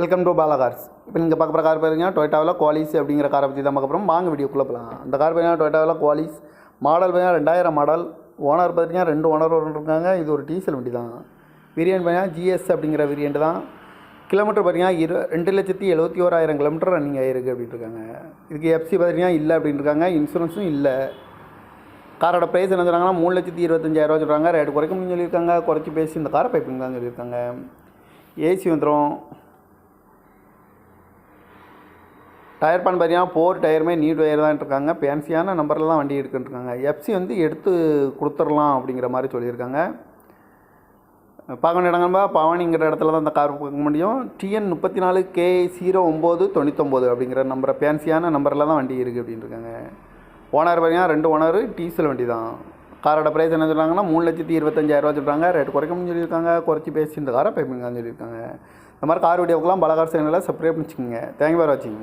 Welcome to Bala cars இப்போ நீங்கள் பார்க்க போகிற கார் பார்த்தீங்கன்னா டொயட்டாவில் குவாலிஸ் அப்படிங்கிற காரை பற்றி தான் பார்க்க போகிறோம் வாங்க வீடியோக்குள்ளே போகலாம் அந்த கார் பார்த்தீங்கன்னா டொயட்டாவில் குவாலிஸ் மாடல் பார்த்தீங்கன்னா ரெண்டாயிரம் மாடல் ஓனர் பார்த்தீங்கன்னா ரெண்டு ஓனர் இருக்காங்க. இது ஒரு டீசல் வண்டி தான். வேரியன்ட் பார்த்தீங்கன்னா ஜிஎஸ் அப்படிங்கிற வேரியன்ட் தான். கிலோமீட்டர் பார்த்தீங்கன்னா இரு ரெண்டு லட்சத்தி எழுபத்தி ஓராயிரம் கிலோமீட்டர் ரன்னிங் ஆகிருக்கு அப்படின்ட்டு இருக்காங்க. இதுக்கு எஃப்சி பார்த்தீங்கன்னா இல்லை அப்படின்னு இருக்காங்க. இன்சூரன்ஸும் இல்லை. காரோட ப்ரைஸ் என்ன சொல்கிறாங்கன்னா மூணு லட்சத்தி இருபத்தஞ்சாயிரரூவா சொல்கிறாங்க ரேட்டு குறைக்க முடியும் சொல்லியிருக்காங்க. குறைச்சி பேசி இந்த காரை பைப்பிங் தான் சொல்லியிருக்காங்க. ஏசி வந்துடும் டயர் பான் பார்த்தீங்கன்னா போர் டயருமே நியூ டயர் தான் இருக்காங்க. ஃபேன்சியான நம்பரில் தான் வண்டி எடுத்துருக்காங்க எஃப்சி வந்து எடுத்து கொடுத்துடலாம் அப்படிங்கிற மாதிரி சொல்லியிருக்காங்க. பார்க்க வேண்டிய இடங்கள்பா பவானிங்கிற இடத்துல தான் இந்த கார் பார்க்க முடியும். டிஎன் முப்பத்தி நாலு கே ஜீரோ ஒம்பது தொண்ணூத்தொம்பது அப்படிங்கிற நம்பரை ஃபேன்சியான நம்பரில் தான் வண்டி இருக்குது அப்படின்னு இருக்காங்க ஓனர் பார்த்தீங்கன்னா ரெண்டு ஓனர் டீசல் வண்டி தான். காரோட ப்ரைஸ் என்ன சொல்கிறாங்கன்னா மூணு லட்சத்தி இருபத்தஞ்சாயிரரூவா சொல்கிறாங்க ரேட் குறைக்கணும்னு சொல்லியிருக்காங்க. குறைச்சி பேசி இந்த காரை பைப்பிங்கான்னு சொல்லியிருக்காங்க. இந்த மாதிரி கார் வீடியோக்கெல்லாம் பலகார் சேனலில் சப்ஸ்கிரைப் பண்ணிச்சுக்கோங்க. தேங்க்யூ ஃபார் வாட்சிங்